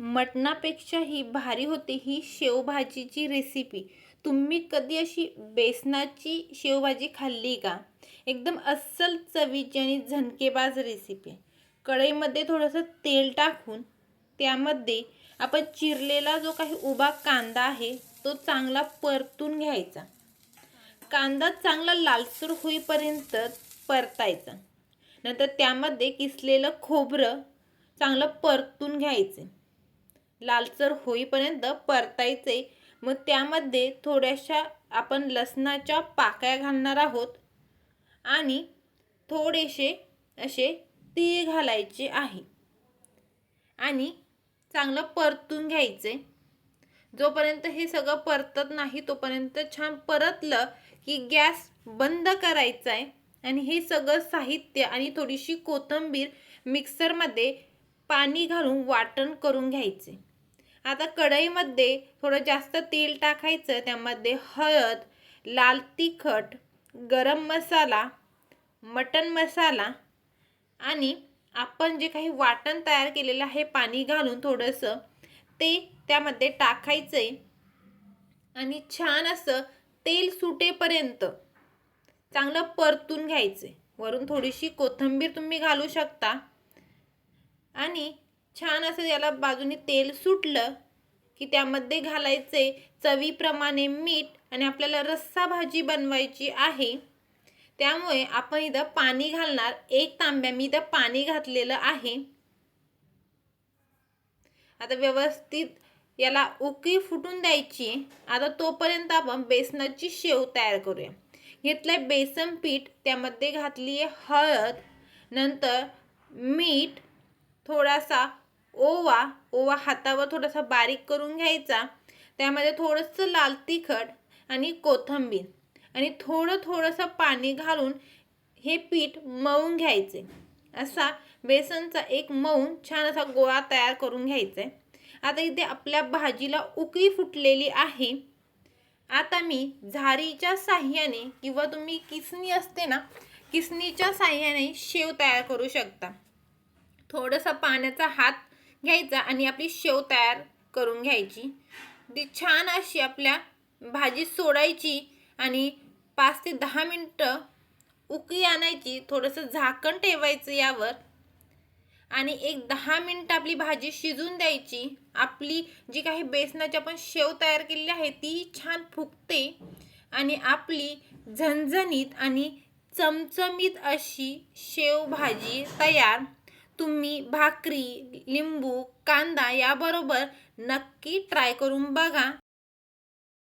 मटणापेक्षाही भारी होते ही शेवभाजीची रेसिपी तुम्ही कधी अशी बेसनाची शेवभाजी खाल्ली का? एकदम अस्सल चवीची आणि झणकेबाज रेसिपी कढईमध्ये थोडंसं तेल टाकून त्यामध्ये आपण चिरलेला जो काही उभा कांदा आहे तो चांगला परतून घ्यायचा. कांदा चांगला लालसूर होईपर्यंत परतायचा. नंतर त्यामध्ये किसलेलं खोबरं चांगलं परतून घ्यायचे. लालसर होईपर्यंत परतायचे. मग त्यामध्ये थोड्याशा आपण लसणाच्या पाकळ्या घालणार आहोत. आणि थोडेसे असे तीळ घालायचे आहे. आणि चांगलं परतून घ्यायचे. जोपर्यंत हे सगळं परतत नाही तोपर्यंत छान परतलं की गॅस बंद करायचा आहे. आणि हे सगळं साहित्य आणि थोडीशी कोथिंबीर मिक्सरमध्ये पाणी घालून वाटण करून घ्यायचे. आता कढईमध्ये थोडं जास्त तेल टाकायचं त्यामध्ये हळद लाल तिखट गरम मसाला मटन मसाला आणि आपण जे काही वाटण तयार केलेलं आहे पाणी घालून थोडंसं ते त्यामध्ये टाकायचं आहे आणि छान असं तेल सुटेपर्यंत चांगलं परतून घ्यायचं वरून थोडीशी कोथिंबीर तुम्ही घालू शकता. आणि छान असं याला बाजूने तेल सुटलं की त्यामध्ये घालायचे चवीप्रमाणे मीठ आणि आपल्याला रस्सा भाजी बनवायची आहे. त्यामुळे आपण इथं पाणी घालणार. एक तांब्या मी इथं पाणी घातलेलं आहे. आता व्यवस्थित याला उकी फुटून द्यायची. आता तोपर्यंत आपण बेसनाची शेव तयार करूया. घेतलंय बेसन पीठ त्यामध्ये घातली आहे हळद नंतर मीठ थोडासा ओवा ओवा हातावर थोडासा बारीक करून घ्यायचा. त्यामध्ये थोडंसं लाल तिखट आणि कोथिंबीर आणि थोडं थोडंसं पाणी घालून हे पीठ मळून घ्यायचे. असा बेसनचा एक मऊन छान असा गोळा तयार करून घ्यायचा. आहे आता इथे आपल्या भाजीला उकळी फुटलेली आहे. आता मी झारीच्या साह्याने किंवा तुम्ही किसणी असते ना किसणीच्या साह्याने शेव तयार करू शकता. थोडंसं पाण्याचा हात घ्यायचा आणि आपली शेव तयार करून घ्यायची. ती छान अशी आपल्या भाजी सोडायची आणि पाच ते दहा मिनटं उकळी आणायची. थोडंसं झाकण ठेवायचं यावर. आणि एक दहा मिनटं आपली भाजी शिजून द्यायची. आपली जी काही बेसनाची आपण शेव तयार केलेली आहे ती छान फुगते आणि आपली झणझणीत आणि चमचमीत अशी शेव भाजी तयार तुम्ही भाकरी लिंबू कांदा याबरोबर नक्की ट्राय करून बघा.